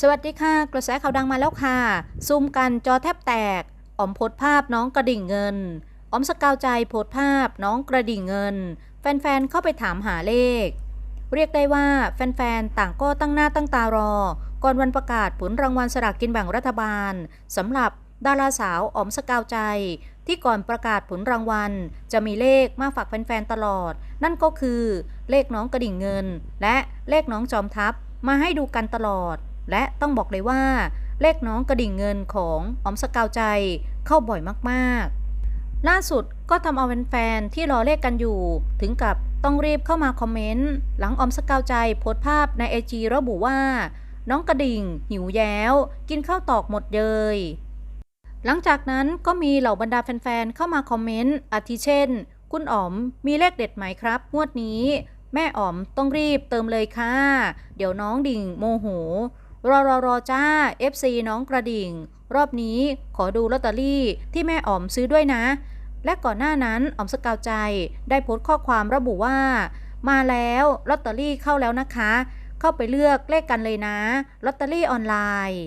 สวัสดีค่ะ กระแสข่าวดังมาแล้วค่ะ ซูมกันจอแทบแตกอ๋อมโพสภาพน้องกระดิ่งเงินอ๋อมสกาวใจโพสภาพน้องกระดิ่งเงิน แฟนๆเข้าไปถามหาเลข เรียกได้ว่าแฟนๆต่างก็ตั้งหน้าตั้งตารอ ก่อนวันประกาศผลรางวัลสลากกินแบ่งรัฐบาลสำหรับดาราสาวอ๋อมสกาวใจ ที่ก่อนประกาศผลรางวัล จะมีเลขมาฝากแฟนๆตลอด นั่นก็คือ เลขน้องกระดิ่งเงิน และเลขน้องจอมทัพมาให้ดูกันตลอด และต้องบอกเลยว่า เลขน้องกระดิ่งเงินของออมสกาวใจเข้าบ่อยมากๆ ล่าสุดก็ทำเอาแฟนๆที่รอเลขกันอยู่ ถึงกับต้องรีบเข้ามาคอมเมนต์ หลังออมสกาวใจโพสต์ภาพในไอจีระบุว่า น้องกระดิ่ง หิวแย้ว กินข้าวตอกหมดเลยหลังจากนั้นก็มีเหล่าบรรดาแฟนๆ เข้ามาคอมเมนต์ อาทิเช่น คุณอ๋อมมีเลขเด็ดไหมครับ งวดนี้ แม่อ๋อมต้องรีบเติมเลยค่ะ เดี๋ยวน้องดิ่งโมโห รอรอรอจ้า FC น้องกระดิ่ง รอบนี้ขอดูลอตเตอรี่ที่แม่อ๋อมซื้อด้วยนะ และก่อนหน้านั้นอ๋อมสกาวใจได้โพสต์ข้อความระบุว่า มาแล้วลอตเตอรี่เข้าแล้วนะคะ เข้าไปเลือกเลขกันเลยนะลอตเตอรี่ออนไลน์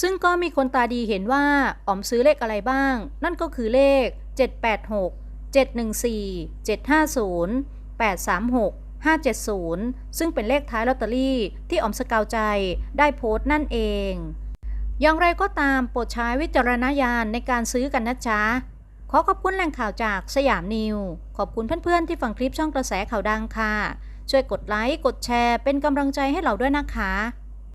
ซึ่งก็มีคนตาดีเห็นว่าอ๋อมซื้อเลขอะไรบ้าง นั่นก็คือเลข 786 714 750 836 570 ซึ่งเป็นเลขท้ายลอตเตอรี่ที่อมสกาวใจได้โพสต์นั่นเอง อย่างไรก็ตามโปรดใช้วิจารณญาณในการซื้อกันนะจ๊ะ ขอขอบคุณแหล่งข่าวจากสยามนิว ขอบคุณเพื่อนๆที่ฟังคลิปช่องกระแสข่าวดังค่ะ ช่วยกดไลค์ กดแชร์ เป็นกำลังใจให้เราด้วยนะคะ